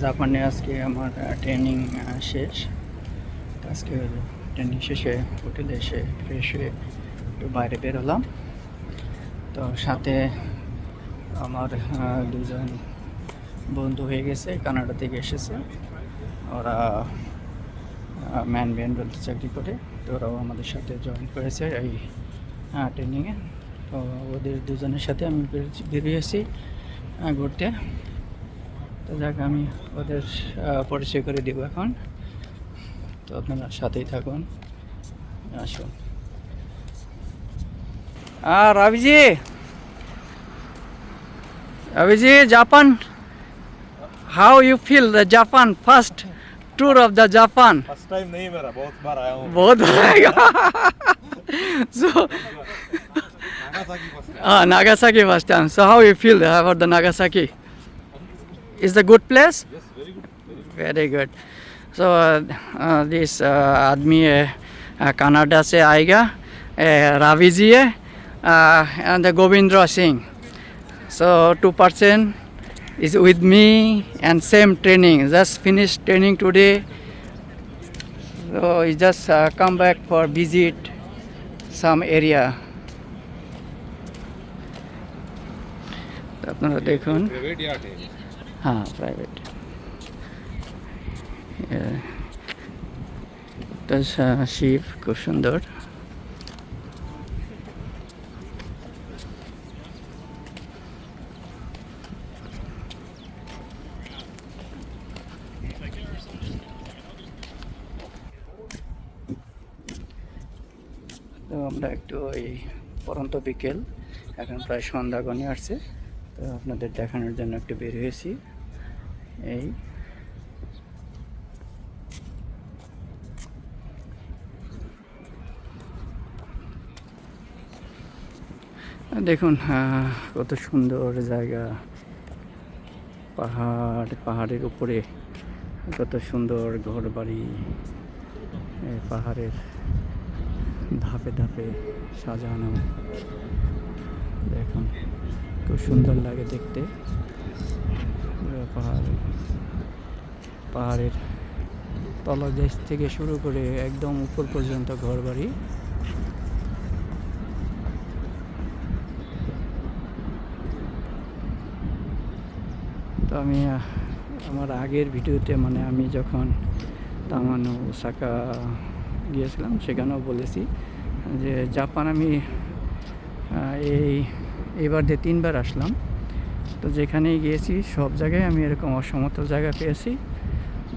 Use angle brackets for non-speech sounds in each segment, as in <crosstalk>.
জাপানে আজকে আমার ট্রেনিং শেষ। আজকে ট্রেনিং শেষে হোটেলে এসে ফ্রেশ হয়ে একটু বাইরে বের হলাম। তো সাথে আমার দুজন বন্ধু হয়ে গেছে, কানাডা থেকে এসেছে। ওরা ম্যান ব্যান্ড বলতে চাকরি করে। তো ওরাও আমাদের সাথে জয়েন করেছে এই ট্রেনিংয়ে তো ওদের দুজনের সাথে আমি বেরিয়েছি- ঘুরতে। তো যাক আমি ওদের পরিচয় করে দিব এখন। তো আপনারা সাথেই থাকুন। আসুন। আর Raviji! Raviji Japan. How you feel the Japan first tour of the Japan first time নেই মেরা বহুত বার আয়া হুম। বহুত বার আয়া। <laughs> So uh, Nagasaki first time. So how you feel about the Nagasaki? Is the good place? Yes very good Very good. So uh, uh, this uh, आदमी है uh, कनाडा से आएगा uh, रावी जी है uh, and the Govindra Singh. So two person is with me and same training. Just finished training today. So he just uh, come back for visit some area. আপনারা দেখুন। হ্যাঁ private Shiva খুব সুন্দর তো আমরা একটু ওই পরন্ত বিকেল এখন প্রায় সন্ধ্যা গণে আসছে। তো আপনাদের দেখানোর জন্য একটু বের হয়েছি। এই। দেখুন কত সুন্দর জায়গা। পাহাড়, পাহাড়ের উপরে কত সুন্দর ঘর বাড়ি পাহাড়ের ধাপে ধাপে সাজানো। দেখুন। খুব সুন্দর লাগে দেখতে। পাহাড়, পাহাড়ের তলদেশ থেকে শুরু করে একদম উপর পর্যন্ত ঘর বাড়ি তো আমি আমার আগের ভিডিওতে মানে আমি যখন তামানো, ওসাকা গিয়েছিলাম, সেখানেও বলেছি যে, জাপান আমি এই এবার যে তিনবার আসলাম, তো যেখানেই গিয়েছি সব জায়গায় আমি এরকম অসমতল জায়গা পেয়েছি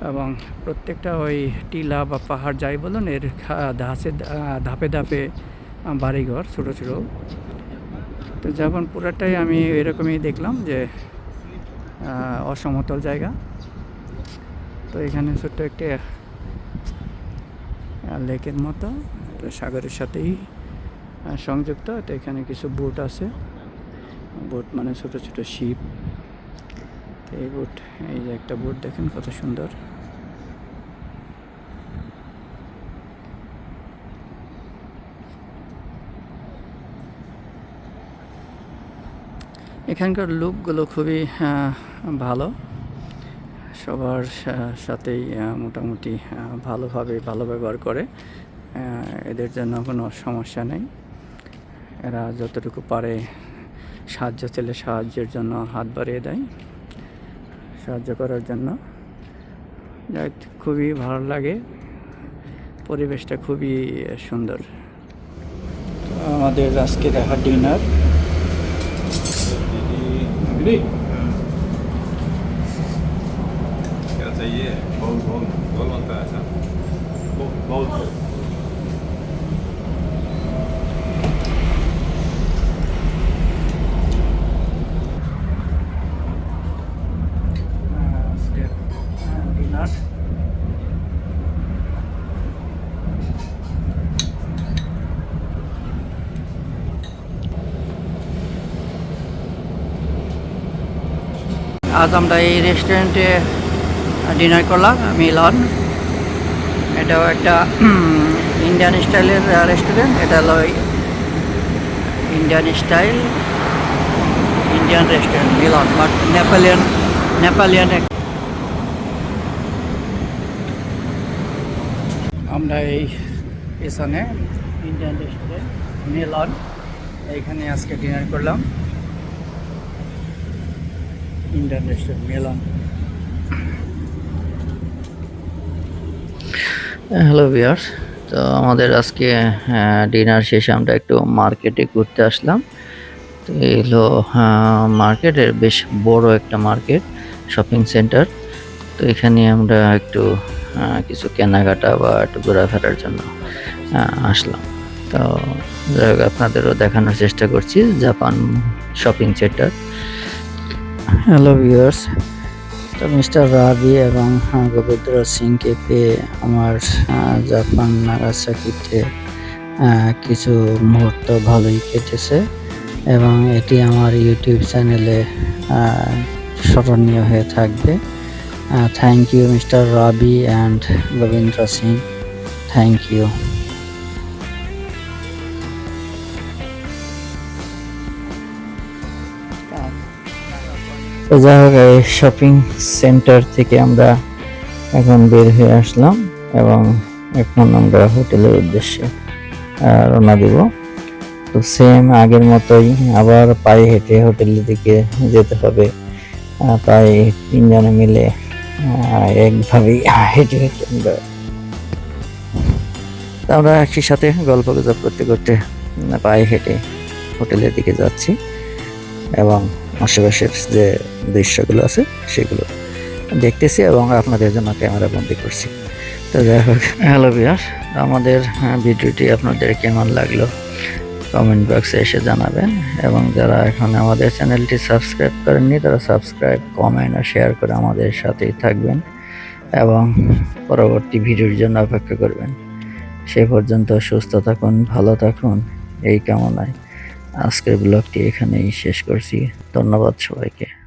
এবং প্রত্যেকটা ওই টিলা বা পাহাড় যাই বলুন, এর ধাসে ধাপে ধাপে বাড়িঘর, ছোটো ছোটো। তো যখন পুরাটাই আমি এরকমই দেখলাম যে অসমতল জায়গা। তো এখানে ছোট্ট একটা লেকের মতো, তো সাগরের সাথেই সংযুক্ত। তো এখানে কিছু বোট আছে। বোট মানে ছোট ছোট শিপ। এই বোট, এই যে একটা বোট দেখেন কত সুন্দর। এখানকার লোকগুলো খুবই ভালো। সবার সাথেই মোটামুটি ভালোভাবে ভালো ব্যবহার করে। এদের জন্য কোনো সমস্যা নেই। এরা যতটুকু পারে সাহায্য চাইলে সাহায্যের জন্য হাত বাড়িয়ে দেয় সাহায্য করার জন্য যাই হোক, খুবই ভালো লাগে পরিবেশটা খুবই সুন্দর তো আমাদের আজকে দেখা ডিনার दीदी क्या चाहिए बहुत बहुत बहुत बनता है ऐसा बहुत बहुत আজ আমরা এই রেস্টুরেন্টে ডিনার করলাম মিলন এটাও একটা ইন্ডিয়ান স্টাইলের রেস্টুরেন্ট এটা হলো Indian style Indian restaurant Milan but Nepalian Nepalian আমরা এই পিছনে ইন্ডিয়ান রেস্টুরেন্ট মিলন, এইখানে আজকে ডিনার করলাম। রেস্টুরেন্ট মিলন হ্যালো বিয়ার তো আমাদের আজকে ডিনার শেষে আমরা একটু মার্কেটে ঘুরতে আসলাম। তো এই হলো মার্কেটের বেশ বড় একটা মার্কেট শপিং সেন্টার তো এখানে আমরা একটু কিছু কেনাকাটা বা একটু ঘোরাফেরার জন্য আসলাম। তো যাই হোক, আপনাদেরও দেখানোর চেষ্টা করছি Japan shopping centre hello viewers তো মিস্টার রাবি এবং গোবিন্দ্র সিংকে পেয়ে আমার জাপান নাগাসাকিতে কিছু মুহূর্ত ভালোই কেটেছে এবং এটি আমার ইউটিউব চ্যানেলে স্মরণীয় হয়ে থাকবে। Thank you mister Rabi and Gobindra Singh. Thank you তো যাই হোক, এই শপিং সেন্টার থেকে আমরা এখন বের হয়ে আসলাম এবং এখন আমরা হোটেলের উদ্দেশ্যে রওনা দিব। তো সেম আগের মতোই আবার পায়ে হেঁটে হোটেলের দিকে যেতে হবে। প্রায় তিনজনে মিলে একভাবেই হেঁটে হেঁটে আমরা আমরা একই সাথে গল্প গুজব করতে করতে পায়ে হেঁটে হোটেলের দিকে যাচ্ছি এবং আশেপাশের যে দৃশ্যগুলো আছে সেগুলো দেখতেছি এবং আপনাদের জন্য ক্যামেরা বন্দি করছি। তো যাই হোক হ্যালো বিয়ার আমাদের আহ, ভিডিওটি আপনাদের কেমন লাগল কমেন্ট বক্সে এসে জানাবেন এবং যারা এখন আমাদের চ্যানেলটি সাবস্ক্রাইব করেননি তারা সাবস্ক্রাইব কমেন্ট ও শেয়ার করে আমাদের সাথেই থাকবেন এবং পরবর্তী ভিডিওর জন্য অপেক্ষা করবেন। সে পর্যন্ত সুস্থ থাকুন ভালো থাকুন এই কামনায়। আজকের ব্লগটি এখানেই শেষ করছি। ধন্যবাদ সবাইকে।